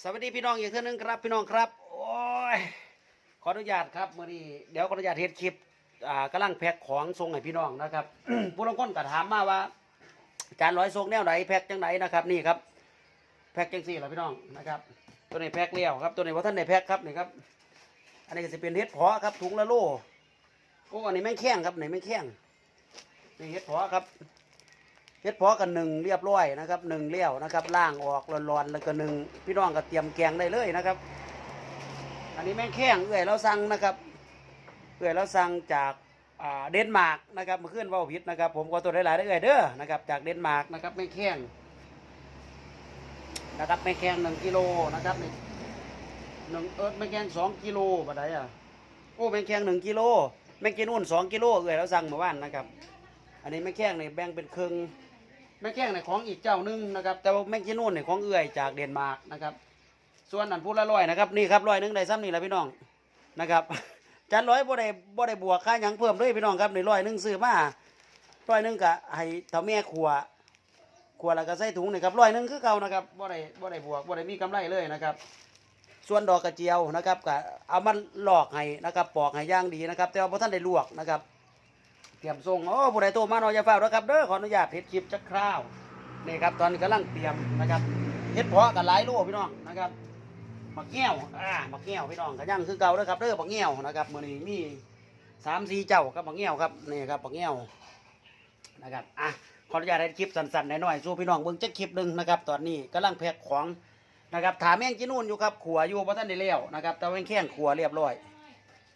สวัสดีพี่น้องอีกเท่านึงครับ พี่น้องครับ โอ้ยขออนุญาตครับมื่อนี้เดี๋ยวขออนุญาตเฮ็ดคลิปอ่ากำลังแพ็คของส่งให้พี่น้องนะครับ ผู้ลางคนก็ถามมาว่าจานร้อยส่งแนวไหนแพ็คจังไหนนะครับนี่ครับแพ็คจังสี่เหรอพี่น้องนะครับ ตัวนี้แพ็คเลี้ยวครับ ตัวนี้ว่าท่านได้แพ็คครับนี่ครับ อันนี้ก็จะเป็นเฮ็ดเพาะครับถุงละโลโอ้อันนี้แม่งแข้งครับไหนแม่งแข้งนี่เฮ็ดเพาะครับ เฮ็ดเพาะกันหนึ่งเรียบร้อยนะครับหนึ่งเลี้ยวนะครับล่างออกร้อนๆแล้วก็หนึ่งพี่น้องก็เตรียมแกงได้เลยนะครับ อันนี้แม่งแข้งเอื่อยเราสั่งนะครับเอื่อยเราสั่งจากเดนมาร์กนะครับมื่อคืนว่าผิดนะครับ ผมก็ตัวหลายๆได้เอื่อยเด้อนะครับจากเดนมาร์กนะครับแม่งแข้งนะครับแม่งแข้งหนึ่งกิโลนะครับหนึ่งเอิร์แม่งแข้งสองกิโลบัดใดอะโอ้แม่งแข้งหนึ่งกิโลแม่งกินนู่นสองกิโลเอื่อยเราสั่งเมื่อวานนะครับอันนี้แม่งแข้งเนี่ยแบ่งเป็นครึ่ง แม่แข้งในของอีกเจ้าหนึงนะครับ แต่ว่าแม่งกินนู่นในของเอื่อยจากเดนมาร์กนะครับ ส่วนอันพูดละร้อยนะครับนี่ครับร้อยหนึงได้ซ้ำนี่แหละพี่น้องนะครับจานร้อยบ่ได้บ่ได้บวกค่าหยังเพิ่มเลยพี่น้องครับในร้อยหนึงซื้อมาร้อยหนึงก็ให้เท่าแม่ครัวครัวแล้วก็ใส่ถุงนี่ครับร้อยหนึงคือเก่านะครับบ่ได้บ่ได้บวกบ่ได้มีกำไรเลยนะครับ ส่วนดอกกระเจียวนะครับก็เอามันลอกให้นะครับปอกให้ย่างดีนะครับ แต่ว่าบ่ท่านได้ลวกนะครับ เตรียมส่งโอ้ผู้ใดโทรมาเนาะอย่าเฝ้าแล้วครับเด้อขออนุญาตเฮ็ดคลิปจักคราวนี่ครับตอนนี้กำลังเตรียมนะครับเฮ็ดเพาะกันหลายโลพี่น้องนะครับมักแง้วอ่ามักแง้วพี่น้องก็ยังคือเก่าเด้อครับเด้อมักแง้วนะครับมื้อนี้มีสามสี่เจ้าครับมักแง้วครับนี่ครับมักแง้วนะครับอะขออนุญาตเฮ็ดคลิปสั้นๆหน่อยๆสู้พี่น้องเบิ่งจักคลิปหนึ่งนะครับตอนนี้กำลังแพ็คของนะครับถามแม่งกินนู่นอยู่ครับขัวอยู่บ่ทันได้แล้วนะครับแต่ว่าแม่งแข้งขัวเรียบร้อย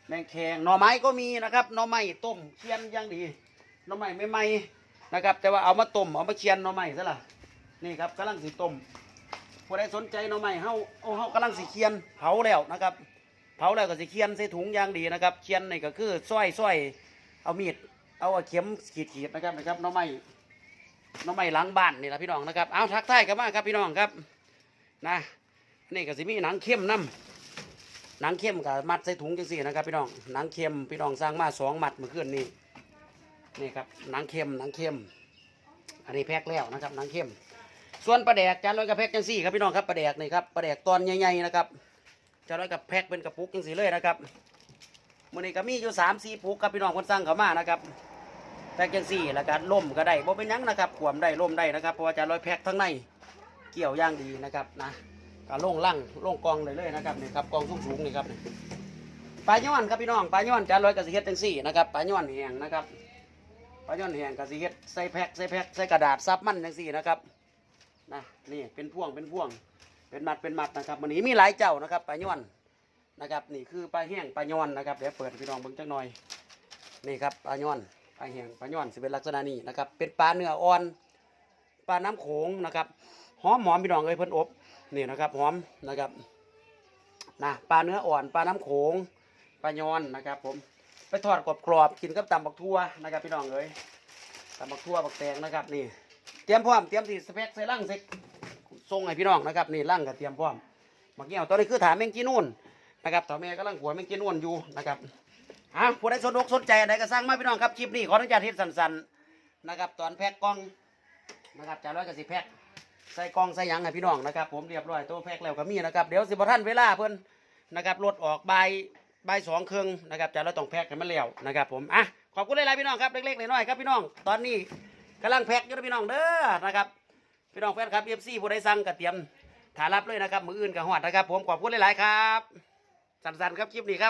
แมงแคงหน่อไม้ก็มีนะครับหน่อไม้ต้มเคียนย่างดีหน่อไม้ไม่ไหมนะครับ แต่ว่าเอามาต้มเอามาเคียนหน่อไม้ซะล่ะนี่ครับกำลังสิต้มผู้ใดสนใจหน่อไม้เฮาเอาเฮากำลังสิเคียนเผาแล้วนะครับ เผาแล้วก็สิเคียนใส่ถุงยางดีนะครับเคียนนี่ก็คือซ้อยซ้อยเอามีดเอาเข็มขีดขีดนะครับนะครับหน่อไม้หน่อไม้ล้างบ้านนี่แหละพี่น้องนะครับเอาทักทายกันมาครับพี่น้องครับนะนี่ก็สิมีหนังเข้มน้ำ หนังเข้มกับมัดใส่ถุงจังสี่นะครับพี่น้องหนังเข้มพี่น้องสร้างมาสองมัดเมื่อคืนนี้นี่ครับหนังเข้มหนังเข้มอันนี้แพ็คแล้วนะครับหนังเข้ม ส่วนปลาแดกจานร้อยกับแพ็คจังสี่ครับพี่น้องครับปลาแดกนี่ครับปลาแดกตอนใหญ่ๆนะครับจานร้อยกับแพ็คเป็นกระปุกจังสี่เลยนะครับมื่อนี้ก็มีอยู่สามสี่ปุกครับพี่น้องคนสั่งเขามานะครับแพ็คจังสี่แล้วก็ล่มก็ได้บ่เป็นยังนะครับขวมได้ล่มได้นะครับเพราะว่าจานร้อยแพ็คทั้งในเกี่ยวย่างดีนะครับนะ ก็ลงล่างลงกองเลยเลยนะครับนี่ครับกองสูงสูงนี่ครับนี่ปลาย้อนครับพี่น้องปลาย้อนจานร้อยกระสีเฮ็ดจังสี่นะครับปลาย้อนแห้งนะครับปลาย้อนแห้งกระสีเฮ็ดใส่แพ็คใส่แพ็คใส่กระดาษซับมันจังสี่นะครับนะนี่เป็นพ่วงเป็นพ่วง เป็นมัดเป็นมัดนะครับวันนี้มีหลายเจ้านะครับปลาย้อนนะครับนี่คือปลาแห้งปลาย้อนนะครับเดี๋ยวเปิดพี่น้องเบิ่งจักหน่อยนี่ครับปลาย้อนปลาแห้งปลาย้อนสิเป็นลักษณะนี้นะครับเป็นปลาเนื้ออ่อนปลาน้ำโขงนะครับหอมหอมพี่น้องเอ้ยเพิ่นอบ นี่นะครับหอมนะครับนะปลาเนื้ออ่อนปลาน้ำโขงปลายอนนะครับผมไปทอดกรอบๆกินกับตำบักทั่วนะครับพี่น้องเอ้ยตำบักทั่วบักแตงนะครับนี่เตรียมพร้อมเตรียมที่สเปกใส่ลังใส่ทรงให้พี่น้องนะครับนี่ลังก็เตรียมพร้อมบักเงี้ยวตอนนี้คือถามแมงจีนู่นนะครับต่อแม่กำลังหัวแมงจีนู่นอยู่นะครับอะผู้ใดสนอกสนใจอะไรก็สร้างมาพี่น้องครับคลิปนี้ขออนุญาตเฮ็ดสั้นๆนะครับตอนแพ็กกล้องนะครับจ่าร้อยกับสิแพ็ก ใส่กล่องใส่หยังให้พี่น้องนะครับผมเรียบร้อยตัวแพ็คแล้วก็มีนะครับเดี๋ยวสิบท่านเวลาเพิ่อนนะครับรถออกใบใบสองเครึ่องนะครับจะเราต้องแพ็คกันมาแล้วนะครับผมอะขอบคุณหลายๆพี่น้องครับเล็กๆน้อยๆครับพี่น้องตอนนี้กำลังแพ็คอยู่นะพี่น้องเด้อนะครับพี่น้องแฟนครับเอฟซีผู้ใดสั่งก็เตรียมถารับเลยนะครับมืออื่นกับหอดนะครับ ผมขอบคุณหลายๆครับ สั้นๆครับคลิปนี้ครับ